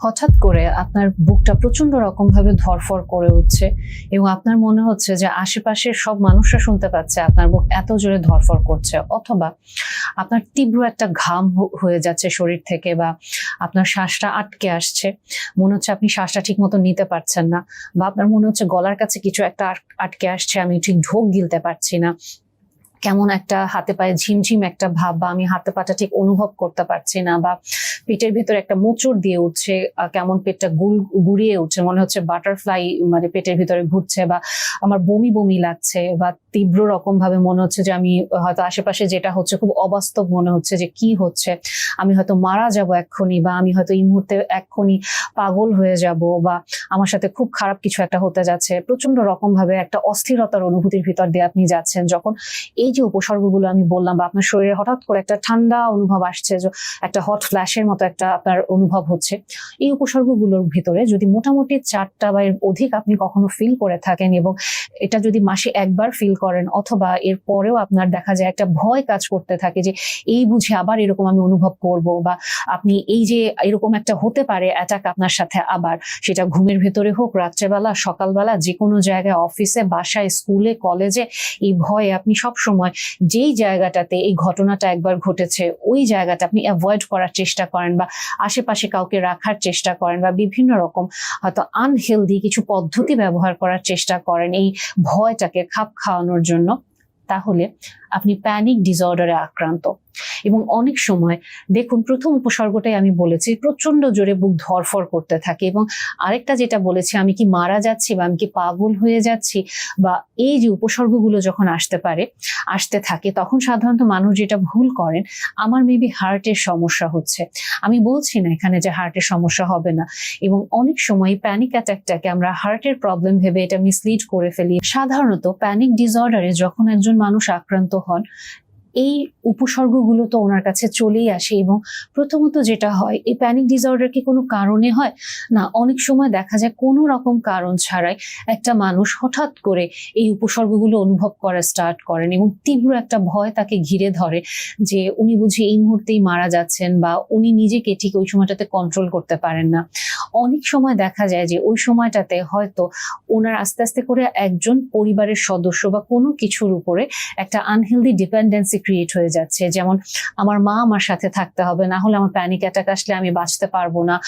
হঠাৎ করে আপনার বুকটা প্রচণ্ড রকম ভাবে ধরফর করে উঠছে এবং আপনার মনে হচ্ছে যে আশেপাশের সব মানুষরা শুনতে পাচ্ছে আপনার বুক এত জোরে ধরফর করছে, অথবা আপনার তীব্র একটা ঘাম হয়ে যাচ্ছে শরীর থেকে বা আপনার শ্বাসটা আটকে আসছে, মনে হচ্ছে আপনি শ্বাসটা ঠিক মতো নিতে পারছেন না বা আপনার মনে হচ্ছে গলার কাছে কিছু একটা আট- আটকে আসছে, আমি ঠিক ঢোক গিলতে পারছি না, কেমন একটা হাতে পায়ে ঝিমঝিম একটা ভাব বা আমি হাতে পাটা ঠিক অনুভব করতে পারছি না বা পেটের ভেতরে একটা মোচড় দিয়ে উঠছে কেমন পেটটা গুল, গুড়িয়ে উঠছে, মনে হচ্ছে বাটারফ্লাই মানে পেটের ভিতরে ঘুরছে বা আমার বমি বমি লাগছে বা তীব্র রকম ভাবে মনে হচ্ছে যে আমি, হয়তো আশেপাশে যেটা হচ্ছে খুব অবাস্তব মনে হচ্ছে যে কি হচ্ছে। আমি হয়তো মারা যাব এক্ষুনি বা আমি হয়তো এই মুহূর্তে এক্ষুনি পাগল হয়ে যাব বা আমার সাথে খুব খারাপ কিছু একটা হতে যাচ্ছে। প্রচণ্ড রকম ভাবে একটা অস্থিরতার অনুভূতির ভিতর দিয়ে আপনি যাচ্ছেন যখন এই যে উপসর্গগুলো আমি বললাম বা আপনার শরীরে হঠাৎ করে একটা ঠান্ডা অনুভব আসছে একটা হট ফ্ল্যাশের মতো একটা আপনার অনুভব হচ্ছে। এই উপসর্গগুলোর ভিতরে যদি মোটামুটি চারটা বা এর অধিক আপনি কখনো ফিল করে থাকেন এবং এটা যদি মাসে একবার ফিল করেন অথবা এর পরেও আপনার দেখা যায় একটা ভয় কাজ করতে থাকে যে, এই বুঝে আবার এরকম আমি অনুভব করব বা আপনি এই যে এরকম একটা হতে পারে অ্যাটাক আপনার সাথে আবার, সেটা ঘুমের ভেতরে হোক, রাত্রেবেলা, সকালবেলা যে কোনো জায়গায় অফিসে বাসায়, স্কুলে কলেজে এই ভয়ে আপনি সব সময় যেই জায়গাটাতে এই ঘটনাটা একবার ঘটেছে, ওই জায়গাটা আপনি অ্যাভয়েড করার চেষ্টা করেন বা আশেপাশে কাউকে রাখার চেষ্টা করেন বা বিভিন্ন রকম হয়তো আনহেলদি কিছু পদ্ধতি ব্যবহার করার চেষ্টা করেন এই ভয়টাকে খাপ খাওয়ানোর জন্য। তাহলে আপনি প্যানিক ডিসঅর্ডারে আক্রান্ত। এবং অনেক সময় দেখুন, প্রথম উপসর্গটাই আমি বলেছি প্রচণ্ড জোরে বুক ধরফর করতে থাকে এবং আরেকটা যেটা বলেছি, আমি কি মারা যাচ্ছি বা আমি কি পাগল হয়ে যাচ্ছি বা এই যে উপসর্গগুলো যখন আসতে পারে, আসতে থাকে, তখন সাধারণত মানুষ যেটা ভুল করেন, আমার মেবি হার্টের সমস্যা হচ্ছে। আমি বলছি না এখানে যে হার্টের সমস্যা হবে না। এবং অনেক সময় প্যানিক অ্যাটাকটাকে আমরা হার্টের প্রবলেম ভেবে এটা মিসলিড করে ফেলি। সাধারণত প্যানিক ডিসঅর্ডারে যখন একজন মানুষ আক্রান্ত হন, এই উপসর্গগুলো তো ওনার কাছে চলেই আসে এবং প্রথমত যেটা হয়, এই প্যানিক ডিসঅর্ডার কি কোনো কারণে হয়? না, অনেক সময় দেখা যায় কোনো রকম কারণ ছাড়াই একটা মানুষ হঠাৎ করে এই উপসর্গগুলো অনুভব করা স্টার্ট করেন এবং তীব্র একটা ভয় তাকে ঘিরে ধরে যে উনি বুঝি এই মুহূর্তেই মারা যাচ্ছেন বা উনি নিজেকে ঠিক ওই সময়টাতে কন্ট্রোল করতে পারেন না। অনেক সময় দেখা যায় যে ওই সময়টাতে হয়তো ওনার আস্তে আস্তে করে একজন পরিবারের সদস্য বা কোনো কিছুর উপরে একটা আনহেলদি ডিপেন্ডেন্সি ক্রিয়েট হয়ে যাচ্ছে। যেমন, আমার মা আমার সাথে থাকতে হবে, না হলে আমার প্যানিক অ্যাটাক আসলে আমি বাঁচতে পারব না।